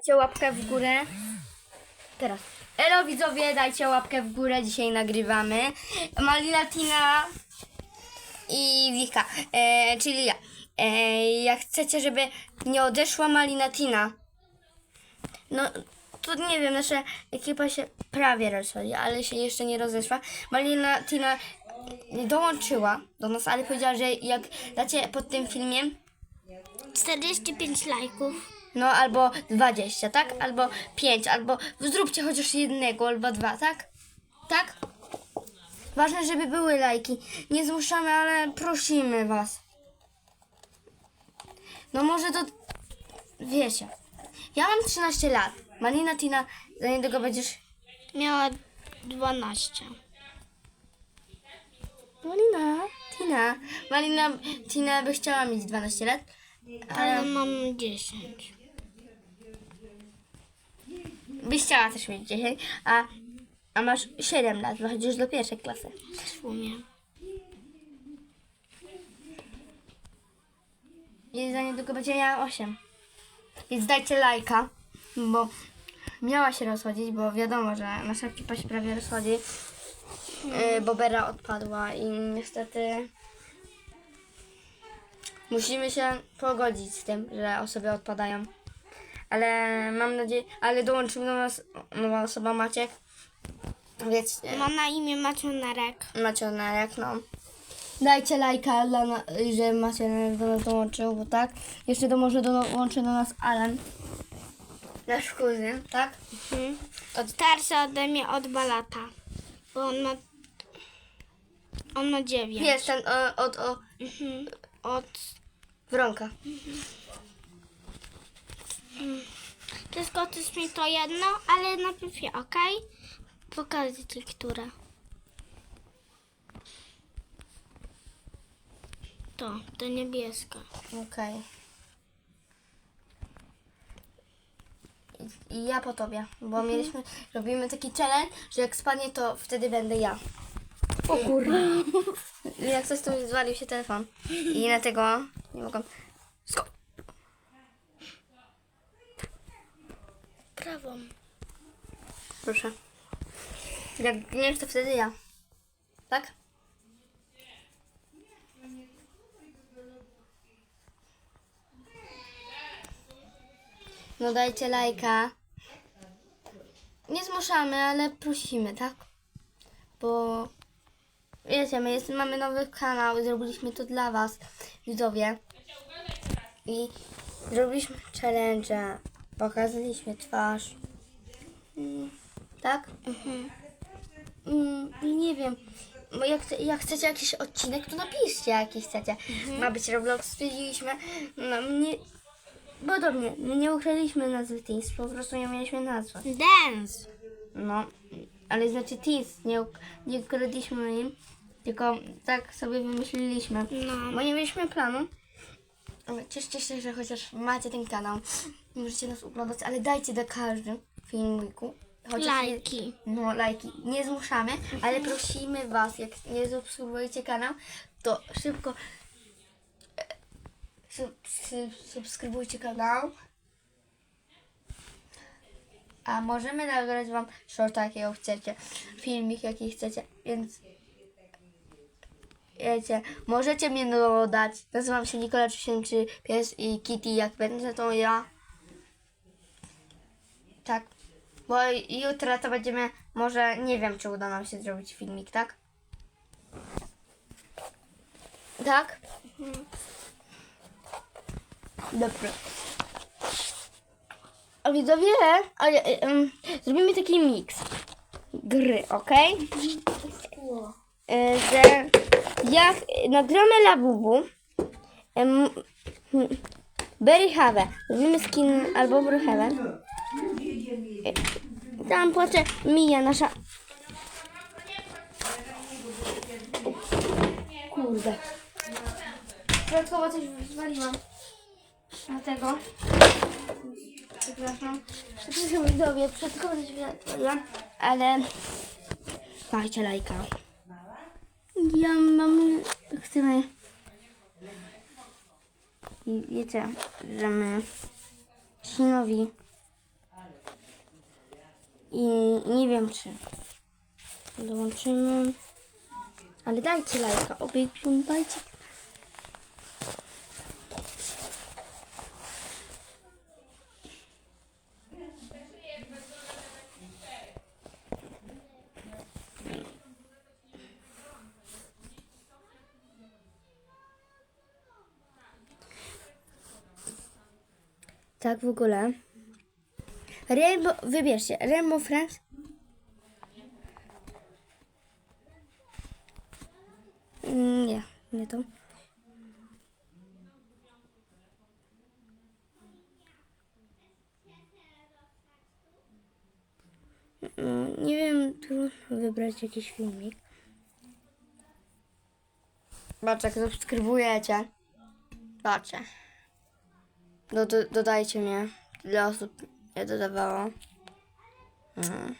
dajcie łapkę w górę. Teraz. Elo widzowie, dajcie łapkę w górę, dzisiaj nagrywamy. Malina Tina i Wika, e, czyli ja. E, jak chcecie, żeby nie odeszła Malina Tina, no to nie wiem, nasza ekipa się prawie rozchodzi, ale się jeszcze nie rozeszła. Malina Tina dołączyła do nas, ale powiedziała, że jak dacie pod tym filmie 45 lajków. No, albo 20, tak? Albo 5, albo zróbcie chociaż jednego, albo dwa, tak? Tak? Ważne, żeby były lajki. Nie zmuszamy, ale prosimy was. No może to... Wiecie. Ja mam 13 lat. Malina Tina, za niedługo będziesz... Miała 12. Malina, Tina. Malina, Tina by chciała mieć 12 lat. Ale mam 10. Byś chciała też mieć 10, a, a masz 7 lat, wychodzisz do pierwszej klasy. W sumie. I za niedługo będzie miała 8. Więc dajcie lajka, bo miała się rozchodzić, bo wiadomo, że nasza ekipa się prawie rozchodzi. Yy, bo Bera odpadła i niestety musimy się pogodzić z tym, że osoby odpadają. Ale mam nadzieję, ale dołączył do nas nowa osoba Maciek. Więc Ma na imię Macionarek. Macie Narek, no. Dajcie lajka, dla na, że Macie Narek do nas dołączył, bo tak. Jeszcze do, może dołączy do nas Alan. Nasz kuzyn, tak? Mhm. Starszy ode mnie o 2 lata. Bo on ma... On ma 9. Jest ten o, od o, Mhm. Od... Wronka. Wszystko też mi to jedno, ale najpierw je, ok? Pokażę ci, które. To, to niebieska. Okej. I, I ja po tobie, bo mieliśmy, robimy taki challenge, że jak spadnie, to wtedy będę ja. O kurwa. jak coś to mi zwalił się telefon. I na tego nie mogłam. Sko- Prawą. Proszę. Jak nie to wtedy ja. Tak? No dajcie lajka. Nie zmuszamy, ale prosimy, tak? Bo wiecie, my jest, mamy nowy kanał, zrobiliśmy to dla was, widzowie. I zrobiliśmy challenge, pokazaliśmy twarz. Mm, tak? Mm, i nie wiem. Bo jak, chce- jak chcecie jakiś odcinek, to napiszcie jaki chcecie. Ma być Roblox, stwierdziliśmy. No, nie, podobnie, my nie ukradliśmy nazwy Teens, po prostu nie mieliśmy nazwy. Dance. No, ale znaczy Teens, nie, uk- nie ukradliśmy im, tylko tak sobie wymyśliliśmy. No. Bo nie mieliśmy planu. Cieszcie się, że chociaż macie ten kanał. Możecie nas oglądać, ale dajcie do każdym filmiku. chociaż Lajki. no, lajki. Nie zmuszamy, ale prosimy Was, jak nie subskrybujecie kanał, to szybko e, sub, sub, subskrybujcie kanał. A możemy nagrać Wam shorta, jakiego chcecie, filmik, jaki chcecie, więc wiecie, możecie mnie dodać. Nazywam się Nikola 33 Pies i Kitty, jak będę to ja. Tak. Bo jutro to będziemy, może nie wiem, czy uda nam się zrobić filmik, tak? Tak? Dobra. A widzowie, ale, em, zrobimy taki miks gry, ok? E, że jak nagramy Labubu, em, Berry Have, zrobimy skin albo Brookhaven. Tam płacze Mija, nasza... Kurde. Przypadkowo coś wywaliłam. Dlatego... Przepraszam. Przepraszam widzowie, przypadkowo coś wywaliłam. Ale... Dajcie lajka ja mam... chcemy... I wiecie, że my się nowi. I nie wiem czy dołączymy. Ale dajcie lajka, obiekujcie, dajcie Tak w ogóle. Rainbow, wybierzcie, Rainbow Friends. Mm, Nie, nie to. Mm, Nie wiem, trudno wybrać jakiś filmik. Patrz, jak subskrybujecie. Patrzcie. Do, do, dodajcie mnie. Dla osób nie dodawało. Mhm.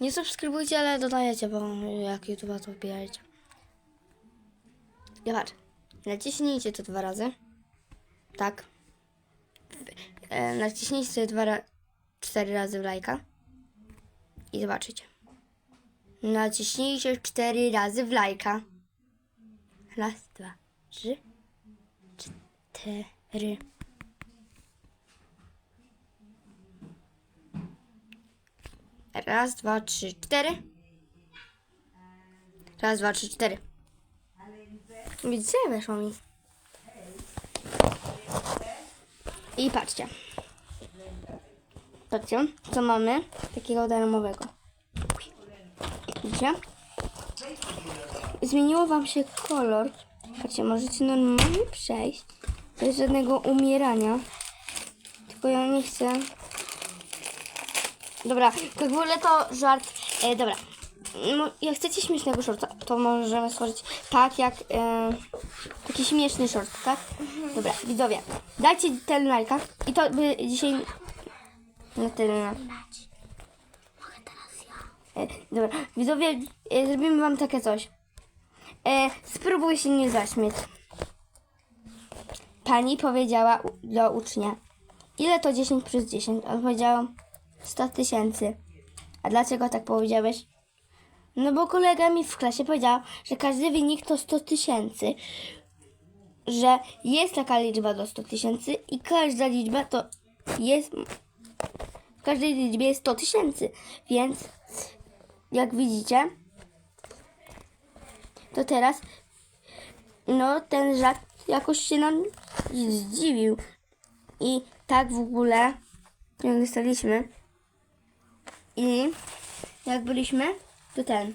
Nie subskrybujcie, ale dodajecie, bo jak YouTube'a to wbijajcie. I patrz. Naciśnijcie to dwa razy. Tak. E, naciśnijcie dwa ra- cztery razy w lajka. I zobaczycie. Naciśnijcie cztery razy w lajka. Raz, dwa, trzy, cztery. Raz, dwa, trzy, cztery. Raz, dwa, trzy, cztery. Widzicie, weszło mi. I patrzcie. Patrzcie, co mamy takiego darmowego. Widzicie? Zmieniło wam się kolor. Patrzcie, możecie normalnie przejść. Bez żadnego umierania. Tylko ja nie chcę. Dobra, tak w ogóle to żart. E, dobra. No, jak chcecie śmiesznego shorta, to możemy stworzyć tak jak e, taki śmieszny short, tak? Dobra, widzowie, dajcie ten lajka i to by dzisiaj na tyle. E, dobra, widzowie, e, zrobimy wam takie coś. E, spróbuj się nie zaśmieć. Pani powiedziała do ucznia, ile to 10 przez 10? On powiedział 100 tysięcy. A dlaczego tak powiedziałeś? No bo kolega mi w klasie powiedział, że każdy wynik to 100 tysięcy. Że jest taka liczba do 100 tysięcy i każda liczba to jest... W każdej liczbie jest 100 tysięcy. Więc jak widzicie, to teraz no ten żart jakoś się nam zdziwił. I tak w ogóle jak dostaliśmy i jak byliśmy, to ten.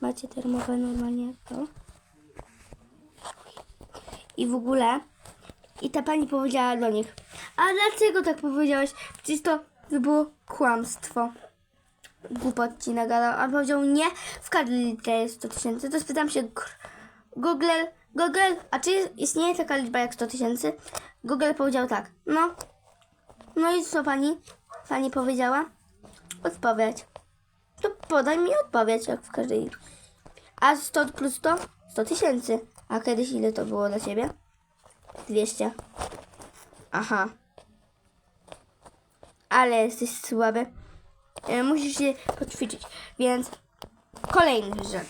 Macie termowe normalnie to. I w ogóle i ta pani powiedziała do nich, a dlaczego tak powiedziałeś? Przecież to by było kłamstwo. Głupot ci nagadał. A powiedział nie, w każdej litrze jest 100 tysięcy. To spytam się Google, Google, a czy istnieje taka liczba jak 100 tysięcy? Google powiedział tak. No. No i co pani? Pani powiedziała? Odpowiedź. To podaj mi odpowiedź, jak w każdej. A 100 plus 100? 100 tysięcy. A kiedyś ile to było dla ciebie? 200. Aha. Ale jesteś słaby. E, musisz się poćwiczyć. Więc kolejny rzecz.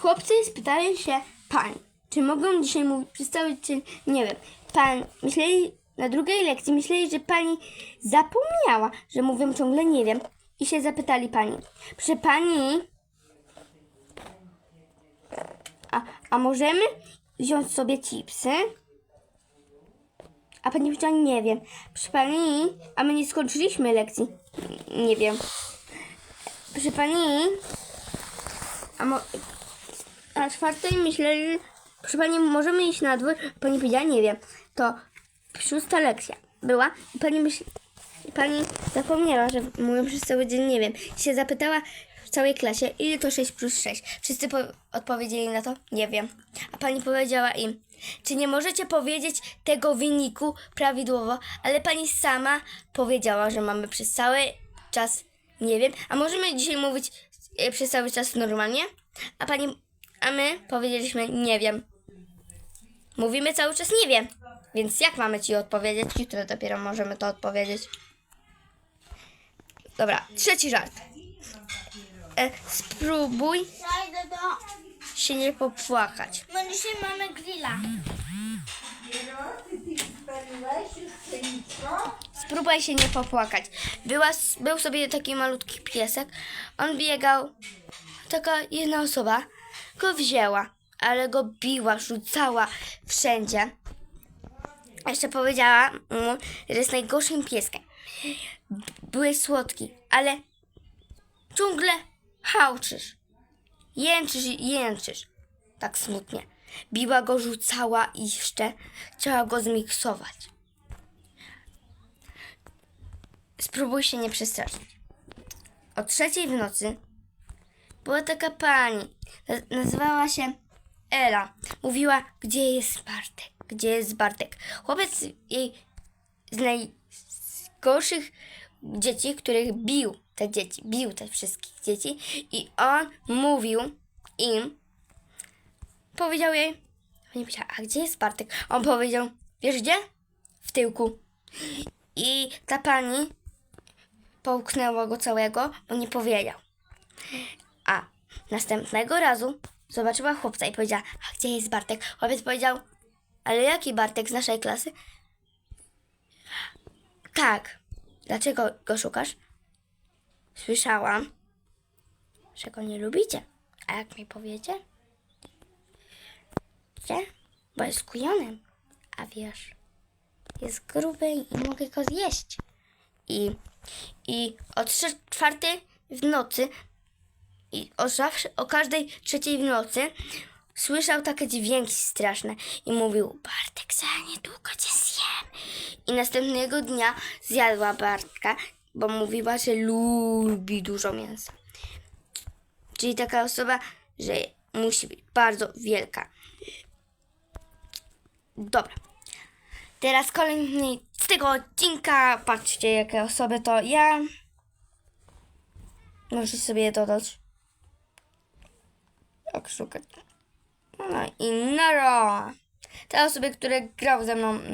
Chłopcy spytali się pań, czy mogą dzisiaj mówić cały dzień, nie wiem, pan, myśleli, na drugiej lekcji myśleli, że pani zapomniała, że mówią ciągle nie wiem i się zapytali pani, proszę pani, a, a możemy wziąć sobie chipsy? A pani powiedziała, nie wiem. Proszę pani, a my nie skończyliśmy lekcji. Nie wiem. Proszę pani, a, mo- a czwartej myśleli, proszę pani, możemy iść na dwór? Pani powiedziała, nie wiem. To szósta lekcja była i pani myśli, pani zapomniała, że mówią przez cały dzień, nie wiem. I się zapytała całej klasie, ile to 6 plus 6. Wszyscy po- odpowiedzieli na to, nie wiem. A pani powiedziała im, czy nie możecie powiedzieć tego wyniku prawidłowo, ale pani sama powiedziała, że mamy przez cały czas, nie wiem. A możemy dzisiaj mówić e, przez cały czas normalnie? A pani, a my powiedzieliśmy, nie wiem. Mówimy cały czas nie wiem. Więc jak mamy ci odpowiedzieć? Jutro dopiero możemy to odpowiedzieć. Dobra, trzeci żart. E, spróbuj Zajdę do... się nie popłakać. My dzisiaj mamy grilla. Spróbuj się nie popłakać. Była, był sobie taki malutki piesek. On biegał. Taka jedna osoba go wzięła, ale go biła, rzucała wszędzie. Jeszcze powiedziała mu, że jest najgorszym pieskiem. Byłeś słodki, ale ciągle hałczysz. Jęczysz i jęczysz. Tak smutnie. Biła go, rzucała i jeszcze chciała go zmiksować. Spróbuj się nie przestraszyć. O trzeciej w nocy była taka pani. Na- Nazywała się Ela. Mówiła, gdzie jest Bartek? Gdzie jest Bartek? Chłopiec jej z najgorszych dzieci, których bił te dzieci, bił te wszystkich dzieci i on mówił im, powiedział jej, nie powiedziała, a gdzie jest Bartek? On powiedział, wiesz gdzie? W tyłku. I ta pani połknęła go całego, bo nie powiedział. A następnego razu zobaczyła chłopca i powiedziała, a gdzie jest Bartek? Chłopiec powiedział, ale jaki Bartek z naszej klasy? Tak. Dlaczego go szukasz? Słyszałam, że go nie lubicie. A jak mi powiecie? Gdzie? Bo jest kujonem. A wiesz, jest gruby i mogę go zjeść. I, i o trzy czwartej w nocy i o zawsze, o każdej trzeciej w nocy słyszał takie dźwięki straszne i mówił Bartek, za niedługo cię zjem. I następnego dnia zjadła Bartka, bo mówiła, że lubi dużo mięsa. Czyli taka osoba, że musi być bardzo wielka. Dobra. Teraz kolejny z tego odcinka. Patrzcie, jakie osoby to ja. Możecie sobie je dodać. Jak szukać. No i Nero. Te osoby, które grały ze mną. mm,